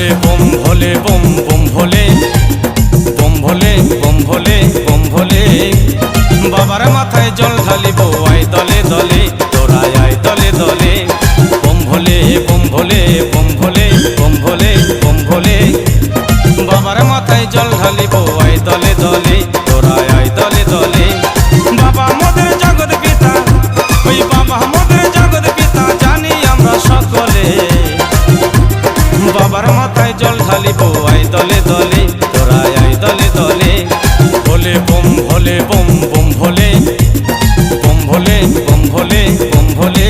ভোলে, বম ভোলে, বম বম ভোলে বম ভোলে বম ভোলে বম ভোলে। বাবার মাথায় জল ঢালিব, আয় দলে দলে তোরা আয় দলে দলে। বম ভোলে বম ভোলে বম ভোলে বম ভোলে বম ভোলে। বাবার মাথায় জল ঢালিব, আয় দলে দলে। জল ঢালিব আই দলে দলে তোরাই আই দলে দলে। ভোলে বোম ভোলে বোম বোম ভোলে বোম ভোলে বোম ভোলে বোম ভোলে।